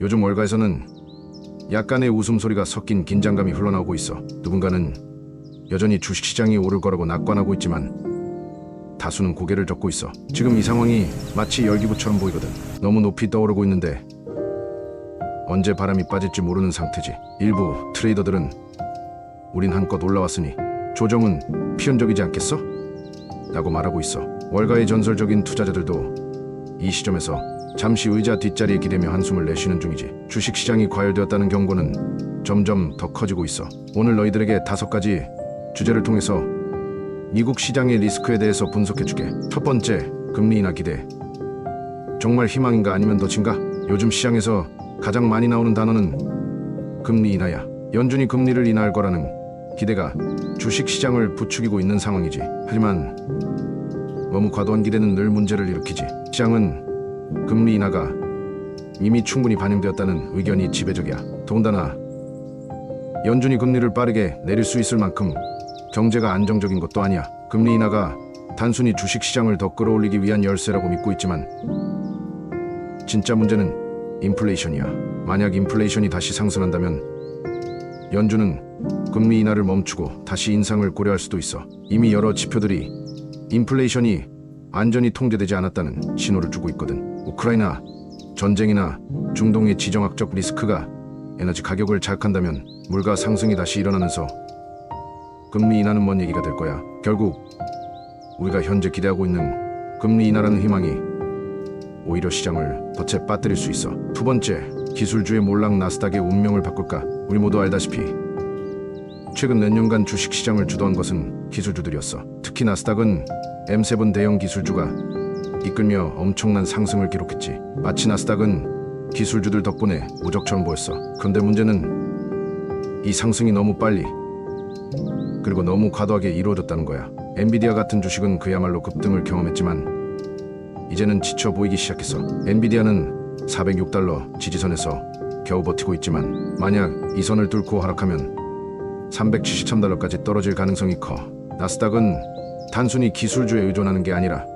요즘 월가에서는 약간의 웃음소리가 섞인 긴장감이 흘러나오고 있어. 누군가는 여전히 주식시장이 오를 거라고 낙관하고 있지만 다수는 고개를 젓고 있어. 지금 이 상황이 마치 열기구처럼 보이거든. 너무 높이 떠오르고 있는데 언제 바람이 빠질지 모르는 상태지. 일부 트레이더들은 우린 한껏 올라왔으니 조정은 필연적이지 않겠어? 라고 말하고 있어. 월가의 전설적인 투자자들도 이 시점에서 잠시 의자 뒷자리에 기대며 한숨을 내쉬는 중이지. 주식시장이 과열되었다는 경고는 점점 더 커지고 있어. 오늘 너희들에게 다섯 가지 주제를 통해서 미국 시장의 리스크에 대해서 분석해주게. 첫 번째, 금리 인하 기대. 정말 희망인가 아니면 덫인가? 요즘 시장에서 가장 많이 나오는 단어는 금리 인하야. 연준이 금리를 인하할 거라는 기대가 주식 시장을 부추기고 있는 상황이지. 하지만 너무 과도한 기대는 늘 문제를 일으키지. 시장은 금리 인하가 이미 충분히 반영되었다는 의견이 지배적이야. 더군다나 연준이 금리를 빠르게 내릴 수 있을 만큼 경제가 안정적인 것도 아니야. 금리 인하가 단순히 주식 시장을 더 끌어올리기 위한 열쇠라고 믿고 있지만 진짜 문제는 인플레이션이야. 만약 인플레이션이 다시 상승한다면 연준은 금리 인하를 멈추고 다시 인상을 고려할 수도 있어. 이미 여러 지표들이 인플레이션이 안전히 통제되지 않았다는 신호를 주고 있거든. 우크라이나 전쟁이나 중동의 지정학적 리스크가 에너지 가격을 자극한다면 물가 상승이 다시 일어나면서 금리 인하는 먼 얘기가 될 거야. 결국 우리가 현재 기대하고 있는 금리 인하라는 희망이 오히려 시장을 덫에 빠뜨릴 수 있어. 두 번째, 기술주의 몰락 나스닥의 운명을 바꿀까? 우리 모두 알다시피 최근 몇 년간 주식 시장을 주도한 것은 기술주들이었어. 특히 나스닥은 M7 대형 기술주가 이끌며 엄청난 상승을 기록했지. 마치 나스닥은 기술주들 덕분에 무적처럼 보였어. 그런데 문제는 이 상승이 너무 빨리 그리고 너무 과도하게 이루어졌다는 거야. 엔비디아 같은 주식은 그야말로 급등을 경험했지만 이제는 지쳐 보이기 시작했어. 엔비디아는 406달러 지지선에서 겨우 버티고 있지만 만약 이 선을 뚫고 하락하면 373달러까지 떨어질 가능성이 커. 나스닥은 단순히 기술주에 의존하는 게 아니라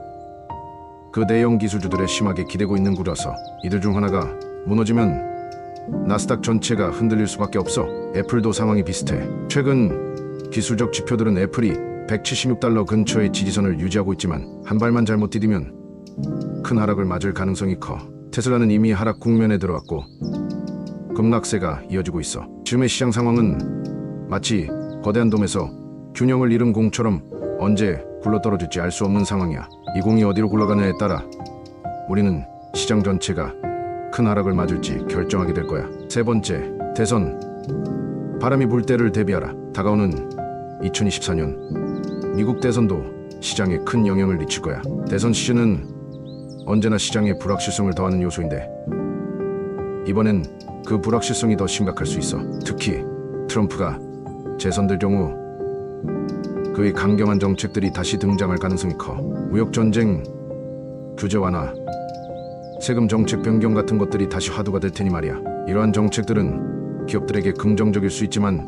그 대형 기술주들에 심하게 기대고 있는 구라서 이들 중 하나가 무너지면 나스닥 전체가 흔들릴 수밖에 없어. 애플도 상황이 비슷해. 최근 기술적 지표들은 애플이 176달러 근처의 지지선을 유지하고 있지만 한 발만 잘못 디디면 큰 하락을 맞을 가능성이 커. 테슬라는 이미 하락 국면에 들어왔고 급락세가 이어지고 있어. 지금의 시장 상황은 마치 거대한 돔에서 균형을 잃은 공처럼 언제 굴러떨어질지 알 수 없는 상황이야. 이 공이 어디로 굴러가느냐에 따라 우리는 시장 전체가 큰 하락을 맞을지 결정하게 될 거야. 세 번째, 대선. 바람이 불 때를 대비하라. 다가오는 2024년 미국 대선도 시장에 큰 영향을 미칠 거야. 대선 시즌은 언제나 시장의 불확실성을 더하는 요소인데 이번엔 그 불확실성이 더 심각할 수 있어. 특히 트럼프가 재선될 경우 그의 강경한 정책들이 다시 등장할 가능성이 커. 무역 전쟁, 규제 완화, 세금 정책 변경 같은 것들이 다시 화두가 될 테니 말이야. 이러한 정책들은 기업들에게 긍정적일 수 있지만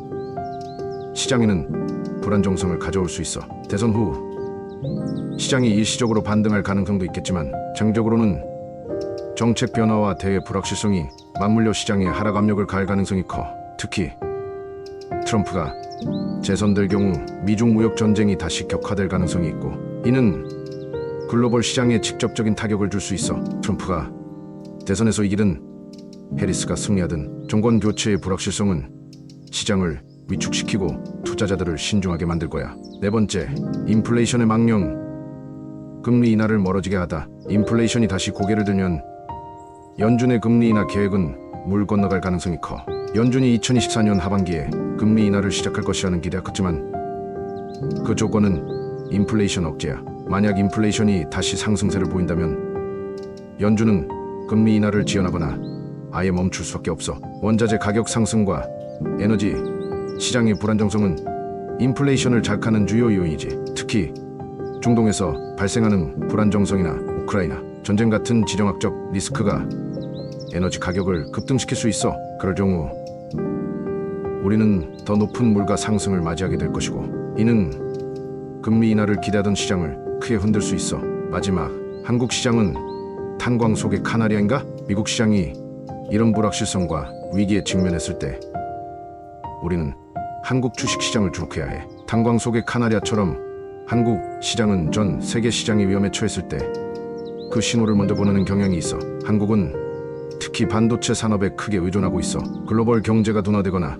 시장에는 불안정성을 가져올 수 있어. 대선 후 시장이 일시적으로 반등할 가능성도 있겠지만 장기적으로는 정책 변화와 대외 불확실성이 맞물려 시장에 하락 압력을 가할 가능성이 커. 특히 트럼프가 재선될 경우 미중 무역 전쟁이 다시 격화될 가능성이 있고 이는 글로벌 시장에 직접적인 타격을 줄 수 있어. 트럼프가 대선에서 이기든 해리스가 승리하든 정권 교체의 불확실성은 시장을 위축시키고 투자자들을 신중하게 만들 거야. 네 번째, 인플레이션의 망령. 금리 인하를 멀어지게 하다. 인플레이션이 다시 고개를 들면 연준의 금리 인하 계획은 물 건너갈 가능성이 커. 연준이 2024년 하반기에 금리 인하를 시작할 것이라는 기대가 컸지만 그 조건은 인플레이션 억제야. 만약 인플레이션이 다시 상승세를 보인다면 연준은 금리 인하를 지연하거나 아예 멈출 수밖에 없어. 원자재 가격 상승과 에너지 시장의 불안정성은 인플레이션을 자극하는 주요 요인이지. 특히 중동에서 발생하는 불안정성이나 우크라이나 전쟁 같은 지정학적 리스크가 에너지 가격을 급등시킬 수 있어. 그럴 경우 우리는 더 높은 물가 상승을 맞이하게 될 것이고 이는 금리 인하를 기대하던 시장을 크게 흔들 수 있어. 마지막 한국 시장은 탄광 속의 카나리아인가? 미국 시장이 이런 불확실성과 위기에 직면했을 때 우리는 한국 주식 시장을 주목해야 해. 탄광 속의 카나리아처럼 한국 시장은 전 세계 시장이 위험에 처했을 때 그 신호를 먼저 보내는 경향이 있어. 한국은 특히 반도체 산업에 크게 의존하고 있어. 글로벌 경제가 둔화되거나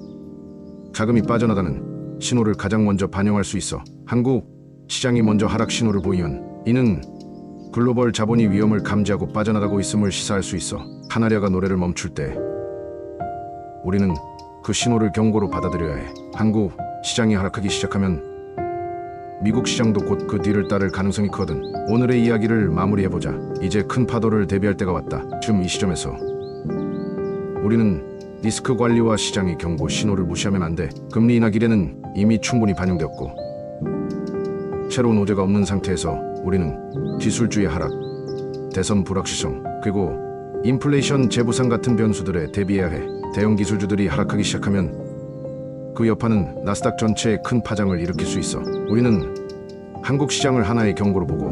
자금이 빠져나가는 신호를 가장 먼저 반영할 수 있어. 한국 시장이 먼저 하락 신호를 보이면 이는 글로벌 자본이 위험을 감지하고 빠져나가고 있음을 시사할 수 있어. 카나리아가 노래를 멈출 때 우리는 그 신호를 경고로 받아들여야 해. 한국 시장이 하락하기 시작하면 미국 시장도 곧 그 뒤를 따를 가능성이 크거든. 오늘의 이야기를 마무리해보자. 이제 큰 파도를 대비할 때가 왔다. 지금 이 시점에서 우리는 리스크 관리와 시장의 경고 신호를 무시하면 안 돼. 금리 인하 기대는 이미 충분히 반영되었고 새로운 호재가 없는 상태에서 우리는 기술주의 하락, 대선 불확실성, 그리고 인플레이션 재부상 같은 변수들에 대비해야 해. 대형 기술주들이 하락하기 시작하면 그 여파는 나스닥 전체에 큰 파장을 일으킬 수 있어. 우리는 한국 시장을 하나의 경고로 보고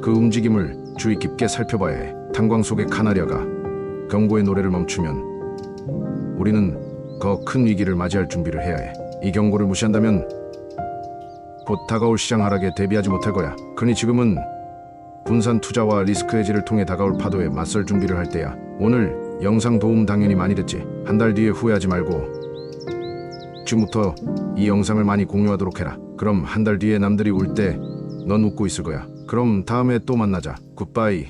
그 움직임을 주의 깊게 살펴봐야 해. 탄광 속의 카나리아가 경고의 노래를 멈추면 우리는 더 큰 위기를 맞이할 준비를 해야 해. 이 경고를 무시한다면 곧 다가올 시장 하락에 대비하지 못할 거야. 그니 지금은 분산 투자와 리스크 해지를 통해 다가올 파도에 맞설 준비를 할 때야. 오늘 영상 도움 당연히 많이 됐지. 한 달 뒤에 후회하지 말고 지금부터 이 영상을 많이 공유하도록 해라. 그럼 한 달 뒤에 남들이 울 때 넌 웃고 있을 거야. 그럼 다음에 또 만나자. 굿바이.